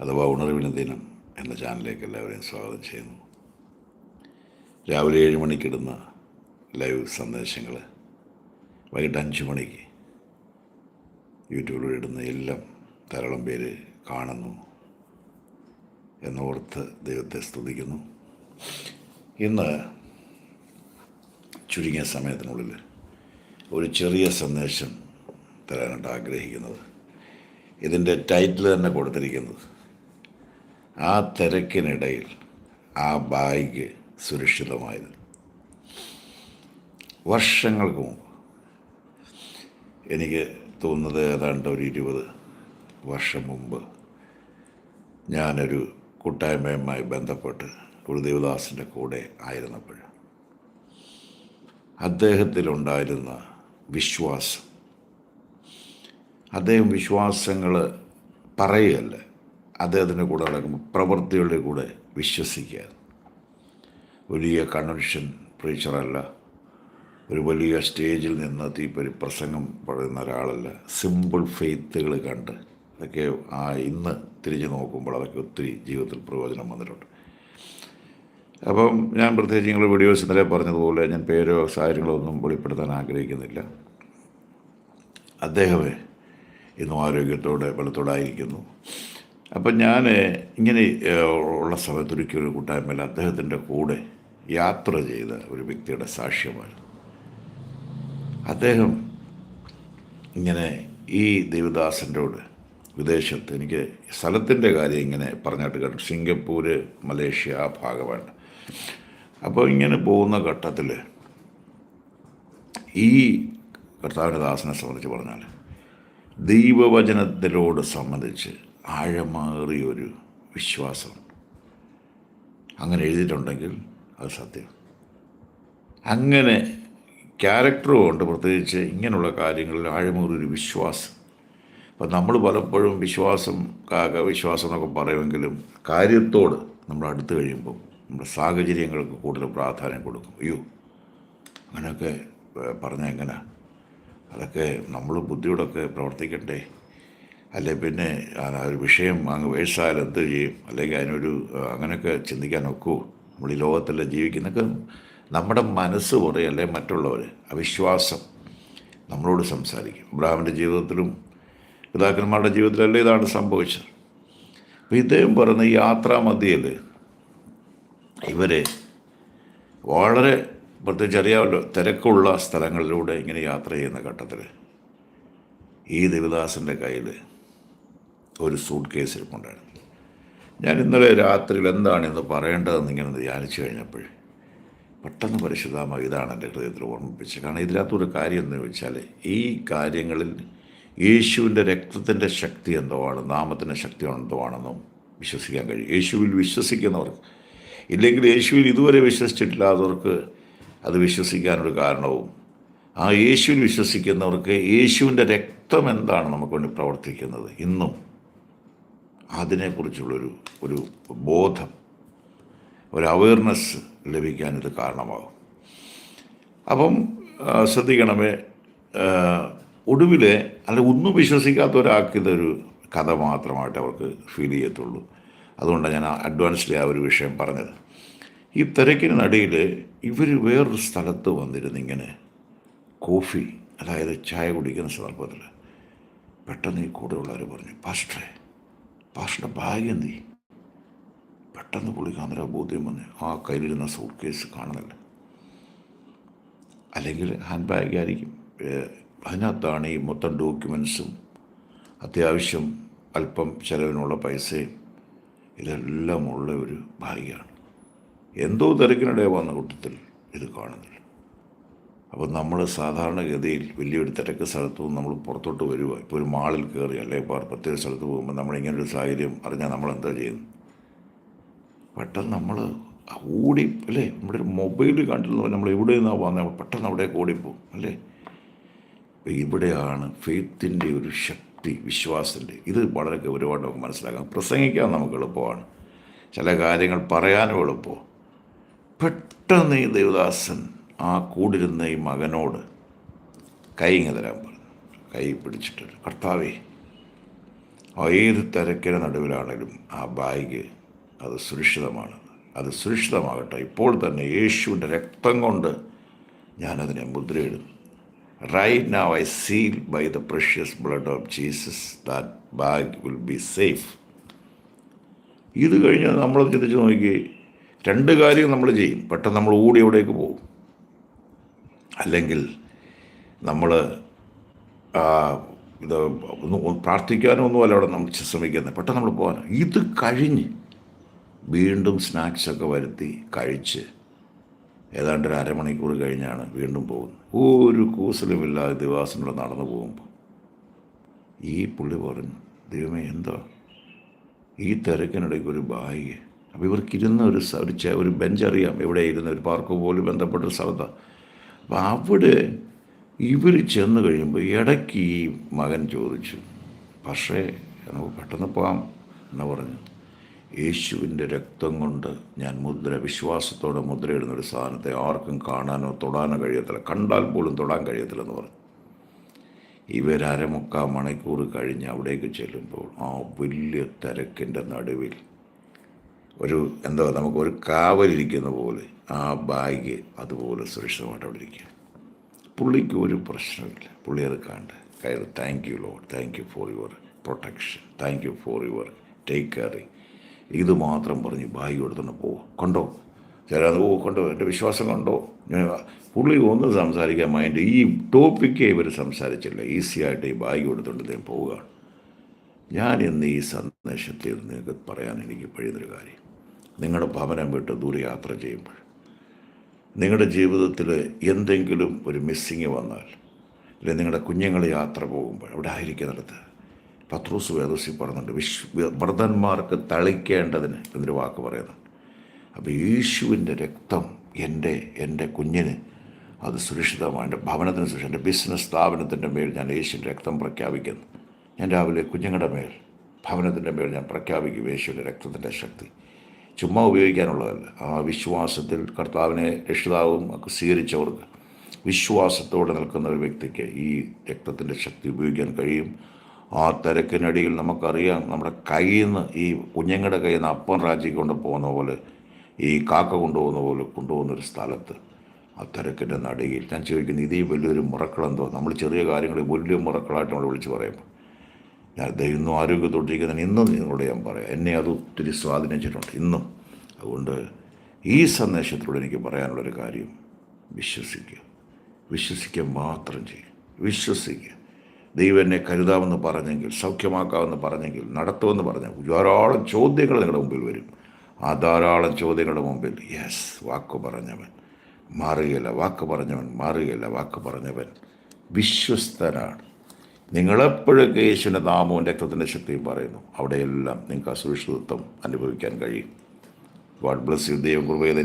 അഥവാ ഉണർവിന് ദിനം എന്ന ചാനലിലേക്ക് എല്ലാവരെയും സ്വാഗതം ചെയ്യുന്നു. രാവിലെ ഏഴ് മണിക്കിടുന്ന ലൈവ് സന്ദേശങ്ങൾ വൈകിട്ട് അഞ്ച് മണിക്ക് യൂട്യൂബിൽ ഇടുന്ന എല്ലാം ധാരാളം പേര് കാണുന്നു എന്നോർത്ത് ദൈവത്തെ സ്തുതിക്കുന്നു. ഇന്ന് ചുരുങ്ങിയ സമയത്തിനുള്ളിൽ ഒരു ചെറിയ സന്ദേശം തരാനായിട്ട് ആഗ്രഹിക്കുന്നത്. ഇതിന്റെ ടൈറ്റിൽ തന്നെ കൊടുത്തിരിക്കുന്നത് ആ തിരക്കിനിടയിൽ ആ ബാഗ് സുരക്ഷിതമായത് വർഷങ്ങൾക്ക് മുമ്പ്. എനിക്ക് തോന്നുന്നത് ഏതാണ്ട് ഒരു ഇരുപത് വർഷം മുമ്പ് ഞാനൊരു കൂട്ടായ്മയുമായി ബന്ധപ്പെട്ട് ഗുരുദേവദാസിന്റെ കൂടെ ആയിരുന്നപ്പോൾ അദ്ദേഹത്തിലുണ്ടായിരുന്ന വിശ്വാസം. അദ്ദേഹം വിശ്വാസങ്ങൾ പറയുകയല്ല? അദ്ദേഹത്തിന്റെ കൂടെ നടക്കുമ്പോൾ പ്രവൃത്തികളുടെ കൂടെ വിശ്വസിക്കുക. വലിയ കൺവെൻഷൻ പ്രീച്ചറല്ല ഒരു വലിയ സ്റ്റേജിൽ നിന്ന് തീപ്പൊരു പ്രസംഗം പറയുന്ന ഒരാളല്ല. സിമ്പിൾ ഫെയ്ത്തുകൾ കണ്ട് അതൊക്കെ ആ ഇന്ന് തിരിഞ്ഞു നോക്കുമ്പോൾ അതൊക്കെ ഒത്തിരി ജീവിതത്തിൽ പ്രയോജനം വന്നിട്ടുണ്ട്. അപ്പം ഞാൻ പ്രത്യേകിച്ച് നിങ്ങൾ വീഡിയോസ് ഇന്നലെ പറഞ്ഞതുപോലെ ഞാൻ പേരോ സാഹചര്യങ്ങളോ ഒന്നും വെളിപ്പെടുത്താൻ ആഗ്രഹിക്കുന്നില്ല. അദ്ദേഹമേ ഇന്നും ആരോഗ്യത്തോടെ ബലത്തോടായിരിക്കുന്നു അപ്പം ഞാൻ ഇങ്ങനെ ഉള്ള സമയത്ത് ഒരിക്കൽ ഒരു കൂട്ടായ്മയിൽ അദ്ദേഹത്തിന്റെ കൂടെ യാത്ര ചെയ്ത ഒരു വ്യക്തിയുടെ സാക്ഷ്യമാണ് അദ്ദേഹം ഇങ്ങനെ ഈ ദേവദാസന്റെയോട് വിദേശത്ത് എനിക്ക് സ്ഥലത്തിന്റെ കാര്യം ഇങ്ങനെ പറഞ്ഞിട്ട് കേട്ടു. സിംഗപ്പൂര് മലേഷ്യ ആ ഭാഗമാണ്. അപ്പോൾ ഇങ്ങനെ പോകുന്ന ഘട്ടത്തിൽ ഈ കർത്താവിന്റെ ദാസനെ സംബന്ധിച്ച് പറഞ്ഞാൽ ദൈവവചനത്തിലോട് സംബന്ധിച്ച് ആഴമേറിയൊരു വിശ്വാസം. അങ്ങനെ എഴുതിയിട്ടുണ്ടെങ്കിൽ അത് സത്യം. അങ്ങനെ ക്യാരക്ടറും ഉണ്ട് പ്രത്യേകിച്ച് ഇങ്ങനെയുള്ള കാര്യങ്ങളിൽ ആഴമേറിയൊരു വിശ്വാസം. അപ്പം നമ്മൾ പലപ്പോഴും വിശ്വാസം വിശ്വാസം എന്നൊക്കെ പറയുമെങ്കിലും കാര്യത്തോട് നമ്മൾ അടുത്ത് കഴിയുമ്പോൾ നമ്മുടെ സാഹചര്യങ്ങൾക്ക് കൂടുതൽ പ്രാധാന്യം കൊടുക്കും. അയ്യോ അങ്ങനെയൊക്കെ പറഞ്ഞാൽ എങ്ങനെ? അതൊക്കെ നമ്മൾ ബുദ്ധിയോടൊക്കെ പ്രവർത്തിക്കണ്ടേ? അല്ലെ പിന്നെ ഒരു വിഷയം അങ്ങ് വേഴ്സായാൽ എന്ത് ചെയ്യും? അല്ലെങ്കിൽ അതിനൊരു അങ്ങനെയൊക്കെ ചിന്തിക്കാൻ ഒക്കുമോ നമ്മൾ ഈ ലോകത്തല്ല ജീവിക്കുന്നൊക്കെ നമ്മുടെ മനസ്സ് പറയല്ലേ മറ്റുള്ളവർ അവിശ്വാസം നമ്മളോട് സംസാരിക്കും. ഇബ്രാഹിമിന്റെ ജീവിതത്തിലും പിതാക്കന്മാരുടെ ജീവിതത്തിലല്ലേ ഇതാണ് സംഭവിച്ചത്? അപ്പോൾ ഇദ്ദേഹം പറയുന്ന ഈ യാത്രാമധ്യയിൽ ഇവരെ വളരെ പ്രത്യേകിച്ച് അറിയാമല്ലോ തിരക്കുള്ള സ്ഥലങ്ങളിലൂടെ ഇങ്ങനെ യാത്ര ചെയ്യുന്ന ഘട്ടത്തിൽ ഈ ദേവദാസിന്റെ കയ്യിൽ ഒരു സൂട്ട് കേസ് ഇരിപ്പുണ്ടായിരുന്നു. ഞാൻ ഇന്നലെ രാത്രിയിൽ എന്താണ് ഇന്ന് പറയേണ്ടതെന്ന് ഇങ്ങനെ ധ്യാനിച്ചു കഴിഞ്ഞപ്പോൾ പെട്ടെന്ന് പരിശുദ്ധമായി ഇതാണ് എന്റെ ഹൃദയത്തിൽ ഓർമ്മിപ്പിച്ചത്. കാരണം ഇതിനകത്തൊരു കാര്യം എന്ന് വെച്ചാൽ ഈ കാര്യങ്ങളിൽ യേശുവിന്റെ രക്തത്തിന്റെ ശക്തി എന്തോ ആണ് നാമത്തിന്റെ ശക്തി എന്തോ ആണെന്നും വിശ്വസിക്കാൻ കഴിയും. യേശുവിൽ വിശ്വസിക്കുന്നവർക്ക് ഇല്ലെങ്കിൽ യേശുവിൽ ഇതുവരെ വിശ്വസിച്ചിട്ടില്ലാത്തവർക്ക് അത് വിശ്വസിക്കാനൊരു കാരണവും ആ യേശുവിൽ വിശ്വസിക്കുന്നവർക്ക് യേശുവിന്റെ രക്തം എന്താണ് നമുക്ക് വേണ്ടി പ്രവർത്തിക്കുന്നത്? ഇന്നും അതിനെക്കുറിച്ചുള്ളൊരു ഒരു ബോധം ഒരു അവയർനെസ് ലഭിക്കാൻ ഇത് കാരണമാകും. അപ്പം ശ്രദ്ധിക്കണമേ ഒടുവിലെ അല്ല ഒന്നും വിശ്വസിക്കാത്ത ഒരാൾക്കിതൊരു കഥ മാത്രമായിട്ട് അവർക്ക് ഫീൽ ചെയ്യത്തുള്ളൂ. അതുകൊണ്ടാണ് ഞാൻ അഡ്വാൻസ്ലി ആ ഒരു വിഷയം പറഞ്ഞത്. ഈ തിരക്കിന് നടിയിൽ ഇവർ വേറൊരു സ്ഥലത്ത് വന്നിരുന്ന് ഇങ്ങനെ കോഫി അതായത് ചായ കുടിക്കുന്ന സന്ദർഭത്തിൽ പെട്ടെന്ന് ഈ കൂടെയുള്ളവർ പറഞ്ഞു പാസ്റ്ററെ പാസ്റ്ററുടെ ബാഗ് എന്തി പെട്ടെന്ന് പുള്ളിക്കാന്നൊരു ബോധ്യം വന്ന് ആ കയ്യിലിരുന്ന സൂട്ട് കേസ് കാണുന്നില്ല. അല്ലെങ്കിൽ ഹാൻഡ് ബാഗ് ആയിരിക്കും. അതിനകത്താണ് ഈ മൊത്തം ഡോക്യുമെൻസും അത്യാവശ്യം അല്പം ചിലവിനുള്ള പൈസയും ഇതെല്ലാം ഉള്ള ഒരു ഭാഗ്യമാണ് എന്തോ തിരക്കിനിടെ വന്ന കൂട്ടത്തിൽ ഇത് കാണുന്നില്ല. അപ്പോൾ നമ്മൾ സാധാരണഗതിയിൽ വലിയൊരു തിരക്ക് സ്ഥലത്തു നിന്ന് നമ്മൾ പുറത്തോട്ട് വരിക ഇപ്പോൾ ഒരു മാളിൽ കയറി അല്ലെങ്കിൽ പ്രത്യേക സ്ഥലത്ത് പോകുമ്പോൾ നമ്മൾ ഇങ്ങനൊരു സാഹചര്യം അറിഞ്ഞാൽ നമ്മൾ എന്താ ചെയ്യുന്നു പെട്ടെന്ന് നമ്മൾ ഓടി അല്ലേ? നമ്മുടെ ഒരു മൊബൈൽ കണ്ടിരുന്നു നമ്മൾ എവിടെ നിന്നാണ് വന്നത്? പെട്ടെന്ന് അവിടെ ഓടിപ്പോകും അല്ലേ? ഇവിടെയാണ് ഫെയ്ത്തിന്റെ ഒരു ശക്തി വിശ്വാസത്തിന്റെ. ഇത് വളരെ ഗൗരവമായിട്ട് നമുക്ക് മനസ്സിലാക്കാം. പ്രസംഗിക്കാൻ നമുക്ക് എളുപ്പമാണ്. ചില കാര്യങ്ങൾ പറയാനും എളുപ്പമാണ്. പെട്ടെന്ന് ഈ ദേവദാസൻ ആ കൂടിരുന്ന ഈ മകനോട് കൈ ഇങ്ങ് തരാൻ പറഞ്ഞു. കൈ പിടിച്ചിട്ട് കർത്താവേ ഏത് തിരക്കിന് നടുവിലാണെങ്കിലും ആ ബാഗ് അത് സുരക്ഷിതമാണ്. അത് സുരക്ഷിതമാകട്ടെ. ഇപ്പോൾ തന്നെ യേശുവിന്റെ രക്തം കൊണ്ട് ഞാനതിനെ മുദ്രയിടുന്നു. Right now I seal by the precious blood of Jesus that bag will be safe ഇത് കഴിഞ്ഞാൽ നമ്മൾ ചിന്തിച്ച് നോക്കി രണ്ട് കാര്യം നമ്മൾ ചെയ്യും. പെട്ടെന്ന് നമ്മൾ ഓടി എവിടേക്ക് പോകും. അല്ലെങ്കിൽ നമ്മൾ ഇത് ഒന്ന് പ്രാർത്ഥിക്കാനോ ഒന്നുമല്ല അവിടെ നമ്മൾ ശ്രമിക്കുന്നത് പെട്ടെന്ന് നമ്മൾ പോകാൻ ഇത് കഴിഞ്ഞ് വീണ്ടും സ്നാക്സൊക്കെ വരുത്തി കഴിച്ച് ഏതാണ്ട് ഒരു അരമണിക്കൂർ കഴിഞ്ഞാണ് വീണ്ടും പോകുന്നത്. ഒരു കൂസലുമില്ലാതെ ദിവാസനോട് നടന്നു പോകുമ്പോൾ ഈ പുള്ളി പറഞ്ഞു ദൈവമേ എന്തോ? ഈ തിരക്കിനിടയ്ക്ക് ഒരു ബാഗ് അപ്പോൾ ഇവർക്കിരുന്ന ഒരു ഒരു ബെഞ്ച് അറിയാം എവിടെ ഇരുന്ന? ഒരു പാർക്ക് പോലും ബന്ധപ്പെട്ട സ്ഥലത്താണ് അപ്പോൾ അവിടെ ഇവർ ചെന്ന് കഴിയുമ്പോൾ ഇടയ്ക്ക് ഈ മകൻ ചോദിച്ചു പക്ഷേ നമുക്ക് പെട്ടെന്ന് പോകാം എന്ന് പറഞ്ഞു. യേശുവിന്റെ രക്തം കൊണ്ട് ഞാൻ മുദ്ര വിശ്വാസത്തോടെ മുദ്രയിടുന്ന ഒരു സാധനത്തെ ആർക്കും കാണാനോ തൊടാനോ കഴിയത്തില്ല. കണ്ടാൽ പോലും തൊടാൻ കഴിയത്തില്ലെന്ന് പറഞ്ഞു. ഇവർ അരമുക്കാൽ മണിക്കൂർ കഴിഞ്ഞ് അവിടേക്ക് ചെല്ലുമ്പോൾ ആ വലിയ തിരക്കിന്റെ നടുവിൽ ഒരു എന്താ നമുക്ക് ഒരു കാവലിരിക്കുന്ന പോലെ ആ ബാഗ് അതുപോലെ സുരക്ഷിതമായിട്ട് അവിടെ ഇരിക്കുക. പുള്ളിക്ക് ഒരു പ്രശ്നമില്ല. പുള്ളി അത് കണ്ട് കയറി thank you Lord thank you for your protection thank you for your take caring ഇത് മാത്രം പറഞ്ഞ് ബാഗ് കൊടുത്തുകൊണ്ട് പോവുക കണ്ടോ? ചില ഓ കണ്ടോ? എന്റെ വിശ്വാസം കണ്ടോ? പുള്ളി ഒന്നും സംസാരിക്കാൻ മൈൻഡ് ഈ ടോപ്പിക്കേ ഇവർ സംസാരിച്ചില്ല. ഈസിയായിട്ട് ഈ ബാഗ് കൊടുത്തുകൊണ്ട് ഇദ്ദേഹം പോവുകയാണ്. ഞാൻ ഇന്ന് ഈ സന്ദേശത്തിൽ നിങ്ങൾക്ക് പറയാൻ എനിക്ക് കഴിയുന്നൊരു കാര്യം. നിങ്ങളുടെ ഭവനം വിട്ട് ദൂരെ യാത്ര ചെയ്യുമ്പോൾ നിങ്ങളുടെ ജീവിതത്തിൽ എന്തെങ്കിലും ഒരു മിസ്സിങ് വന്നാൽ അല്ലെങ്കിൽ നിങ്ങളുടെ കുഞ്ഞുങ്ങൾ യാത്ര പോകുമ്പോൾ അവിടെ ആയിരിക്കുന്നിടത്ത് പത്രോസ് വേദോസി പറയുന്നുണ്ട് വിശ്വ വ്രതന്മാർക്ക് തളിക്കേണ്ടതിന് എന്നൊരു വാക്ക് പറയുന്നുണ്ട്. അപ്പോൾ യേശുവിന്റെ രക്തം എന്റെ എന്റെ കുഞ്ഞിന് അത് സുരക്ഷിതമാണ് എന്റെ ഭവനത്തിന് സുരക്ഷിതം എന്റെ ബിസിനസ് സ്ഥാപനത്തിന്റെ മേൽ ഞാൻ യേശുവിന്റെ രക്തം പ്രഖ്യാപിക്കുന്നു. ഞാൻ രാവിലെ കുഞ്ഞുങ്ങളുടെ മേൽ ഭവനത്തിന്റെ മേൽ ഞാൻ പ്രഖ്യാപിക്കും യേശുവിന്റെ രക്തത്തിന്റെ ശക്തി. ചുമ്മാ ഉപയോഗിക്കാനുള്ളതല്ല. ആ വിശ്വാസത്തിൽ കർത്താവിനെ രക്ഷിതാവും ഒക്കെ സ്വീകരിച്ചവർക്ക് വിശ്വാസത്തോടെ നിൽക്കുന്ന ഒരു വ്യക്തിക്ക് ഈ രക്തത്തിന്റെ ശക്തി ഉപയോഗിക്കാൻ കഴിയും. ആ തിരക്കിനടിയിൽ നമുക്കറിയാം നമ്മുടെ കയ്യിൽ നിന്ന് ഈ കുഞ്ഞുങ്ങളുടെ കയ്യിൽ നിന്ന് അപ്പം റാജി കൊണ്ട് പോകുന്ന പോലെ ഈ കാക്ക കൊണ്ടുപോകുന്ന പോലെ കൊണ്ടുപോകുന്ന ഒരു സ്ഥലത്ത് ആ തിരക്കിന്റെ നടിയിൽ ഞാൻ ചോദിക്കുന്നത് ഇതേ വലിയൊരു മുറക്കളെന്തോ? നമ്മൾ ചെറിയ കാര്യങ്ങളെ വലിയ മുറക്കളായിട്ട് നമ്മൾ വിളിച്ച് പറയുമ്പോൾ ഇന്നും ആരോഗ്യത്തോട്ടിരിക്കുന്നതിന് ഇന്നും നിങ്ങളോട് ഞാൻ പറയാം. എന്നെ അത് ഒത്തിരി സ്വാധീനിച്ചിട്ടുണ്ട് ഇന്നും. അതുകൊണ്ട് ഈ സന്ദേശത്തിലൂടെ എനിക്ക് പറയാനുള്ളൊരു കാര്യം വിശ്വസിക്കുക. വിശ്വസിക്കുക മാത്രം ചെയ്യും. വിശ്വസിക്കുക. ദൈവം എന്നെ കരുതാമെന്ന് പറഞ്ഞെങ്കിൽ സൗഖ്യമാക്കാമെന്ന് പറഞ്ഞെങ്കിൽ നടത്തുമെന്ന് പറഞ്ഞാൽ ധാരാളം ചോദ്യങ്ങൾ നിങ്ങളുടെ മുമ്പിൽ വരും. ആ ധാരാളം ചോദ്യങ്ങളുടെ മുമ്പിൽ യെസ് വാക്ക് പറഞ്ഞവൻ മാറുകയില്ല വാക്ക് പറഞ്ഞവൻ മാറുകയില്ല വാക്ക് പറഞ്ഞവൻ വിശ്വസ്തനാണ്. നിങ്ങളെപ്പോഴൊക്കെ യേശുവിന്റെ നാമവും രക്തത്തിന്റെ ശക്തിയും പറയുന്നു. അവിടെയെല്ലാം നിങ്ങൾക്ക് അസുരക്ഷിതത്വം അനുഭവിക്കാൻ കഴിയും. God bless you. ദൈവം കൃപയിൽ